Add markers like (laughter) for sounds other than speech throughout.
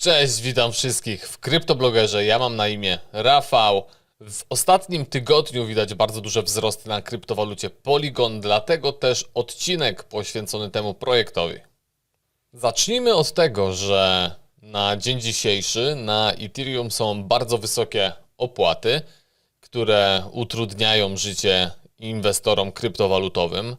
Cześć, witam wszystkich w kryptoblogerze. Ja mam na imię Rafał. W ostatnim tygodniu widać bardzo duże wzrosty na kryptowalucie Polygon, dlatego też odcinek poświęcony temu projektowi. Zacznijmy od tego, że na dzień dzisiejszy na Ethereum są bardzo wysokie opłaty, które utrudniają życie inwestorom kryptowalutowym.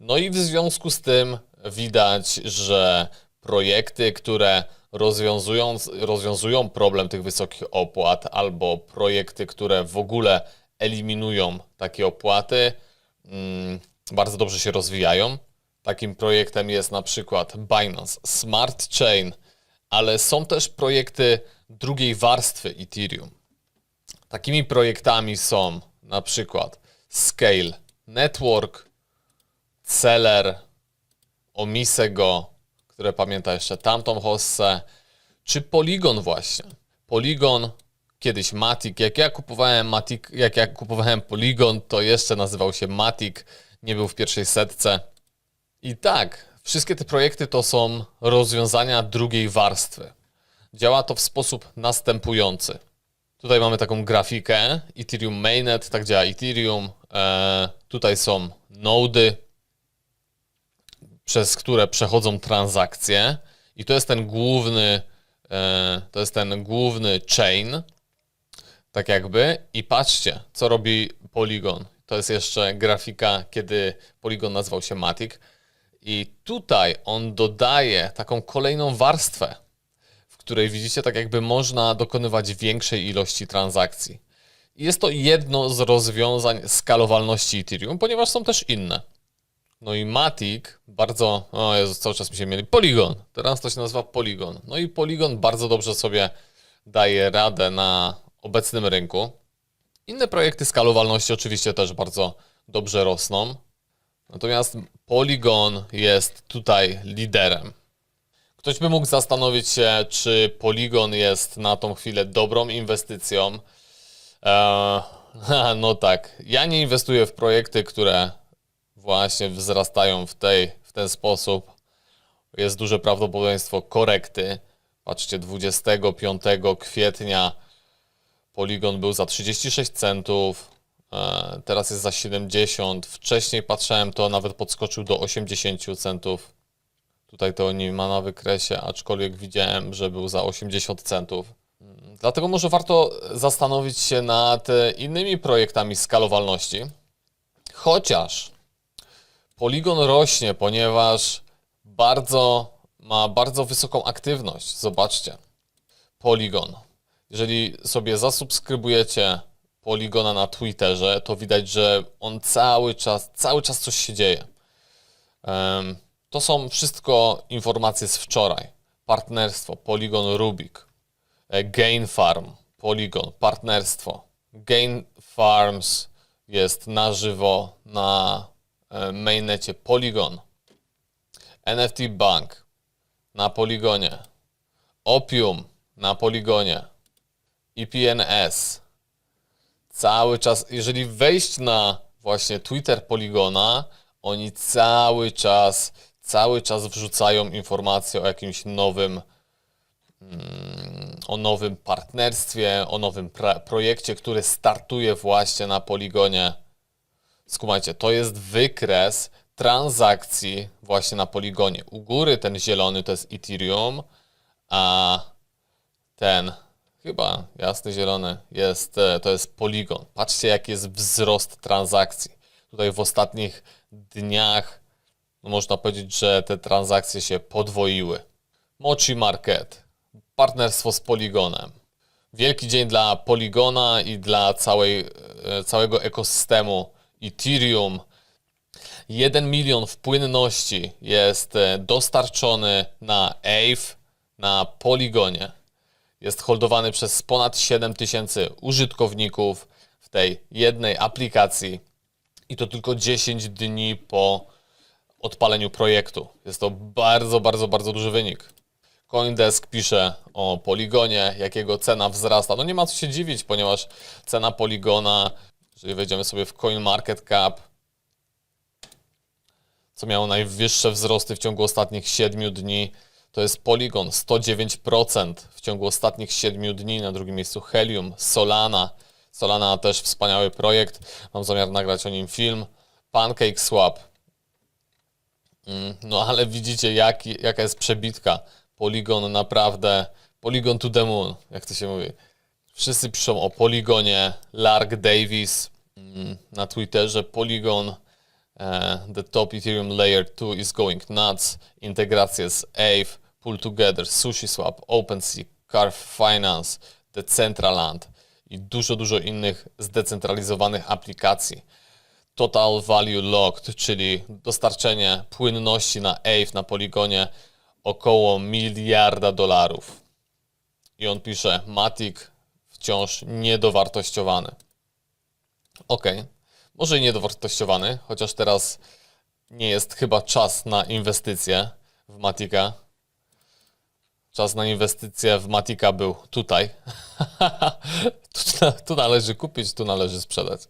No i w związku z tym widać, że projekty, które rozwiązują, rozwiązują problem tych wysokich opłat, albo projekty, które w ogóle eliminują takie opłaty, mm, bardzo dobrze się rozwijają. Takim projektem jest na przykład Binance Smart Chain, ale są też projekty drugiej warstwy Ethereum. Takimi projektami są na przykład Scale Network, Celer, Omisego, które pamięta jeszcze tamtą hossę, czy Polygon właśnie. Polygon, kiedyś Matic. Jak ja kupowałem Matic, jak ja kupowałem Polygon, to jeszcze nazywał się Matic, nie był w pierwszej setce. I tak, wszystkie te projekty to są rozwiązania drugiej warstwy. Działa to w sposób następujący. Tutaj mamy taką grafikę Ethereum Mainnet, tak działa Ethereum. E, tutaj są nody, przez które przechodzą transakcje i to jest ten główny, e, to jest ten główny chain, tak jakby. I patrzcie, co robi Polygon. To jest jeszcze grafika, kiedy Polygon nazywał się Matic. I tutaj on dodaje taką kolejną warstwę, w której widzicie, tak jakby można dokonywać większej ilości transakcji. Jest to jedno z rozwiązań skalowalności Ethereum, ponieważ są też inne. No i Matic bardzo, o Jezu, cały czas mi się mieli, Polygon, teraz to się nazywa Polygon. No i Polygon bardzo dobrze sobie daje radę na obecnym rynku. Inne projekty skalowalności oczywiście też bardzo dobrze rosną. Natomiast Polygon jest tutaj liderem. Ktoś by mógł zastanowić się, czy Polygon jest na tą chwilę dobrą inwestycją. Eee, (laughs) no tak, ja nie inwestuję w projekty, które właśnie wzrastają w, tej, w ten sposób. Jest duże prawdopodobieństwo korekty. Patrzcie, 25 kwietnia Polygon był za 36 centów, e, teraz jest za 70. Wcześniej patrzałem, to nawet podskoczył do 80 centów. Tutaj to nie ma na wykresie, aczkolwiek widziałem, że był za 80 centów. Dlatego może warto zastanowić się nad e, innymi projektami skalowalności. Chociaż Polygon rośnie, ponieważ bardzo ma bardzo wysoką aktywność. Zobaczcie. Polygon. Jeżeli sobie zasubskrybujecie Polygona na Twitterze, to widać, że on cały czas, cały czas coś się dzieje. To są wszystko informacje z wczoraj. Partnerstwo, Polygon Rubik, e, Gain Farm, Polygon, partnerstwo. Gain Farms jest na żywo na mainnecie Polygon. NFT Bank na Polygonie. Opium na Polygonie. IPNS. Cały czas, jeżeli wejść na właśnie Twitter Polygona, oni cały czas, cały czas wrzucają informacje o jakimś nowym, mm, o nowym partnerstwie, o nowym projekcie, który startuje właśnie na Poligonie. Skumajcie, to jest wykres transakcji właśnie na Poligonie. U góry ten zielony to jest Ethereum, a ten chyba jasny zielony jest, e, to jest Polygon. Patrzcie, jaki jest wzrost transakcji. Tutaj w ostatnich dniach no można powiedzieć, że te transakcje się podwoiły. Mochi Market, partnerstwo z Polygonem. Wielki dzień dla Polygona i dla całej, e, całego ekosystemu Ethereum. 1 milion w płynności jest e, dostarczony na AVE na Polygonie. Jest holdowany przez ponad 7 tysięcy użytkowników w tej jednej aplikacji i to tylko 10 dni po odpaleniu projektu. Jest to bardzo, bardzo, bardzo duży wynik. Coindesk pisze o Poligonie, jakiego cena wzrasta. No nie ma co się dziwić, ponieważ cena Poligona, jeżeli wejdziemy sobie w CoinMarketCap, co miało najwyższe wzrosty w ciągu ostatnich 7 dni, to jest Polygon 109% w ciągu ostatnich 7 dni. Na drugim miejscu Helium, Solana. Solana też wspaniały projekt. Mam zamiar nagrać o nim film. Pancake Swap. Mm, No ale widzicie, jak, jaka jest przebitka. Polygon naprawdę. Polygon to the moon, jak to się mówi. Wszyscy piszą o Polygonie. Lark Davis na Twitterze. Polygon, e, the top Ethereum layer 2 is going nuts. Integracje z Aave, Pull Together, SushiSwap, OpenSea, Carve Finance, Decentraland i dużo, dużo innych zdecentralizowanych aplikacji. Total Value Locked, czyli dostarczenie płynności na Aave na poligonie około miliarda dolarów. I on pisze, Matic wciąż niedowartościowany. Ok, może i niedowartościowany, chociaż teraz nie jest chyba czas na inwestycje w Matika. Czas na inwestycje w Matika był tutaj. (laughs) tu, tu należy kupić, tu należy sprzedać.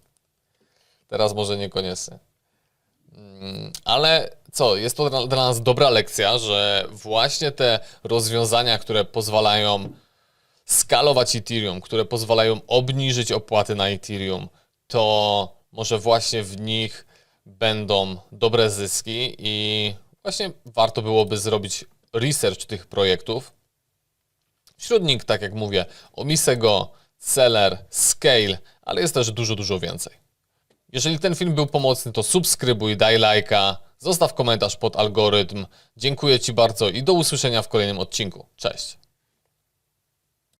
Teraz może niekoniecznie. Mm, Ale co, jest to dla nas dobra lekcja, że właśnie te rozwiązania, które pozwalają skalować Ethereum, które pozwalają obniżyć opłaty na Ethereum, to może właśnie w nich będą dobre zyski i właśnie warto byłoby zrobić research tych projektów. Wśród nich, tak jak mówię, Omisego, Celer, Scale, ale jest też dużo, dużo więcej. Jeżeli ten film był pomocny, to subskrybuj, daj lajka, zostaw komentarz pod algorytm. Dziękuję Ci bardzo i do usłyszenia w kolejnym odcinku. Cześć!